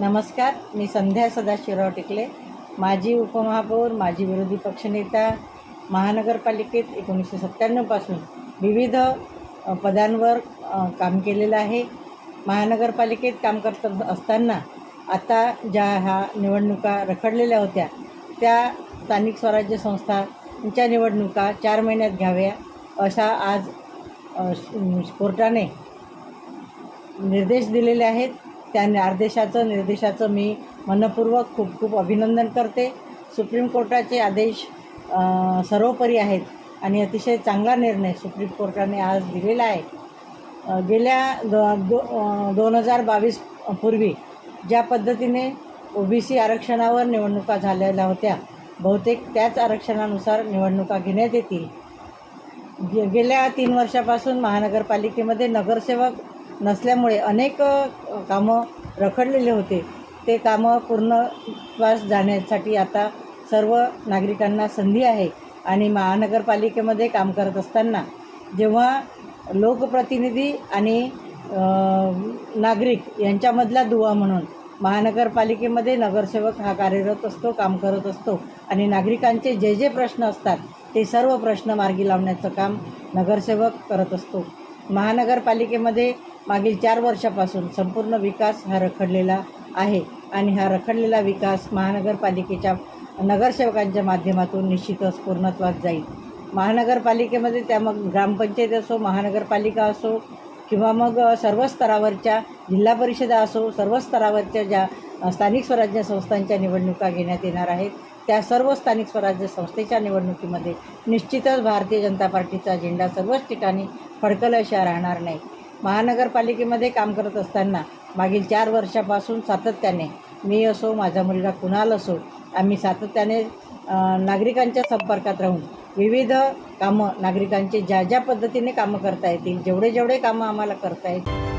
नमस्कार मी संध्या सदाशिवराव टिकले माजी उपमहापौर माजी विरोधी पक्षनेता महानगरपालिकेत एकोणीसशे सत्त्याण्णवपासून विविध पदांवर काम केलेलं आहे. महानगरपालिकेत काम करत असताना आता ज्या ह्या निवडणुका रखडलेल्या होत्या त्या स्थानिक स्वराज्य संस्थांच्या निवडणुका चार महिन्यात घ्याव्या असा आज कोर्टाने निर्देश दिलेले आहेत. त्या निर्देशाचं निर्देशाचं मी मनपूर्वक खूप खूप अभिनंदन करते. सुप्रीम कोर्टाचे आदेश सर्वोपरी आहेत आणि अतिशय चांगला निर्णय सुप्रीम कोर्टाने आज दिलेला आहे. गेल्या दो दो दोन हजार बावीस पूर्वी ज्या पद्धतीने ओ बी सी आरक्षणावर निवडणुका झालेल्या होत्या बहुतेक त्याच आरक्षणानुसार निवडणुका घेण्यात येतील. गे गेल्या तीन वर्षापासून महानगरपालिकेमध्ये नगरसेवक नसल्यामुळे अनेक कामं रखडलेले होते. ते कामं पूर्णत्वास जाण्यासाठी आता सर्व नागरिकांना संधी आहे आणि महानगरपालिकेमध्ये काम करत असताना जेव्हा लोकप्रतिनिधी आणि नागरिक यांच्यामधला दुवा म्हणून महानगरपालिकेमध्ये नगरसेवक हा कार्यरत असतो काम करत असतो आणि नागरिकांचे जे जे प्रश्न असतात ते सर्व प्रश्न मार्गी लावण्याचं काम नगरसेवक करत असतो. महानगरपालिकेमध्ये मागील चार वर्षापासून संपूर्ण विकास हा रखडलेला आहे आणि हा रखडलेला विकास महानगरपालिकेच्या नगरसेवकांच्या माध्यमातून निश्चितच पूर्णत्वात जाईल. महानगरपालिकेमध्ये त्या मग ग्रामपंचायत असो महानगरपालिका असो किंवा मग सर्व स्तरावरच्या जिल्हा परिषदा असो सर्व स्तरावरच्या ज्या स्थानिक स्वराज्य संस्थांच्या निवडणुका घेण्यात येणार आहेत त्या सर्व स्थानिक स्वराज्य संस्थेच्या निवडणुकीमध्ये निश्चितच भारतीय जनता पार्टीचा झेंडा सर्वच ठिकाणी फडकल्याशिवाय राहणार नाही. महानगरपालिकेमध्ये काम करत असताना मागील चार वर्षापासून सातत्याने मी असो माझा मुलगा कुणाल असो आम्ही सातत्याने नागरिकांच्या संपर्कात राहून विविध कामं नागरिकांचे ज्या ज्या पद्धतीने कामं करता येतील जेवढे जेवढे कामं आम्हाला करता येतील.